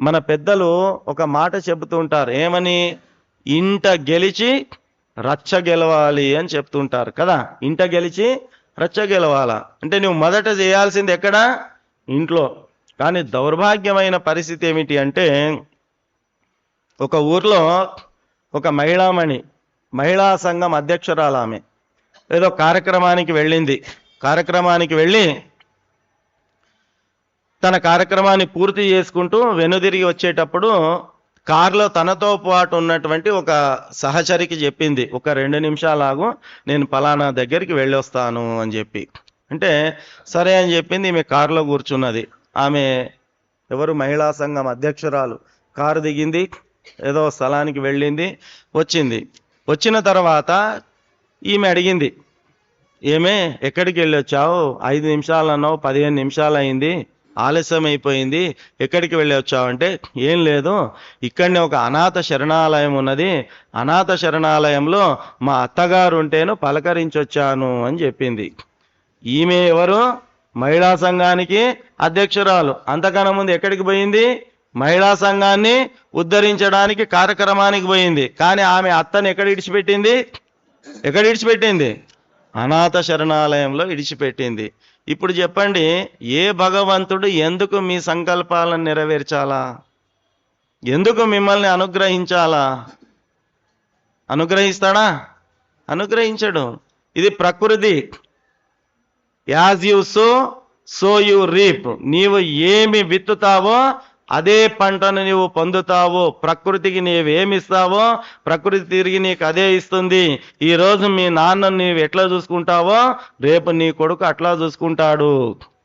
మన పెద్దలు ఒక మాట చెబుతుంటారు ఏమని? ఇంట గెలిచి రచ్చ గెలవాలి అని చెప్తుంటారు కదా. ఇంట గెలిచి రచ్చ గెలవాలా? అంటే నువ్వు మొదట చేయాల్సింది ఎక్కడ? ఇంట్లో. కానీ దౌర్భాగ్యమైన పరిస్థితి ఏమిటి అంటే ఒక ఊర్లో ఒక మహిళామణి మహిళా సంఘం అధ్యక్షురాలు ఆమె. ఏదో కార్యక్రమానికి వెళ్ళింది. కార్యక్రమానికి వెళ్ళి తన కార్యక్రమాన్ని పూర్తి చేసుకుంటూ వెనుదిరిగి వచ్చేటప్పుడు కారులో తనతో పాటు ఉన్నటువంటి ఒక సహచరికి చెప్పింది ఒక రెండు నిమిషాలాగు నేను పలానా దగ్గరికి వెళ్ళొస్తాను అని చెప్పి. అంటే సరే అని చెప్పింది ఈమె కారులో కూర్చున్నది. ఆమె ఎవరు? మహిళా సంఘం అధ్యక్షురాలు. కారు దిగింది ఏదో స్థలానికి వెళ్ళింది వచ్చింది. వచ్చిన తర్వాత ఈమె అడిగింది ఏమే ఎక్కడికి వెళ్ళొచ్చావు? ఐదు నిమిషాలు అన్నావు పదిహేను నిమిషాలు అయింది. ఆలస్యం అయిపోయింది ఎక్కడికి వెళ్ళి వచ్చావంటే ఏం లేదు. ఇక్కడనే ఒక అనాథ శరణాలయం ఉన్నది. అనాథ శరణాలయంలో మా అత్తగారు ఉంటేను పలకరించొచ్చాను అని చెప్పింది. ఈమె ఎవరు? మహిళా సంఘానికి అధ్యక్షురాలు. అంతకన్నా ముందు ఎక్కడికి పోయింది? మహిళా సంఘాన్ని ఉద్ధరించడానికి కార్యక్రమానికి పోయింది. కానీ ఆమె అత్తని ఎక్కడ ఇడిచిపెట్టింది? ఎక్కడ ఇడిచిపెట్టింది? అనాథ శరణాలయంలో ఇడిచిపెట్టింది ఇప్పుడు చెప్పండి ఏ భగవంతుడు ఎందుకు మీ సంకల్పాలను నెరవేర్చాలా? ఎందుకు మిమ్మల్ని అనుగ్రహించాలా? అనుగ్రహిస్తాడా? అనుగ్రహించడు. ఇది ప్రకృతి. As you sow so you reap. నీవు ఏమి విత్తుతావో అదే పంటను నీవు పొందుతావు. ప్రకృతికి నీవేమిస్తావో ప్రకృతి తిరిగి నీకు అదే ఇస్తుంది. ఈ రోజు మీ నాన్నను నీవు ఎట్లా చూసుకుంటావో రేపు నీ కొడుకు అట్లా చూసుకుంటాడు.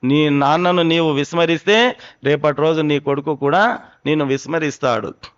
నీ నాన్నను నీవు విస్మరిస్తే రేపటి రోజు నీ కొడుకు కూడా నేను విస్మరిస్తాడు.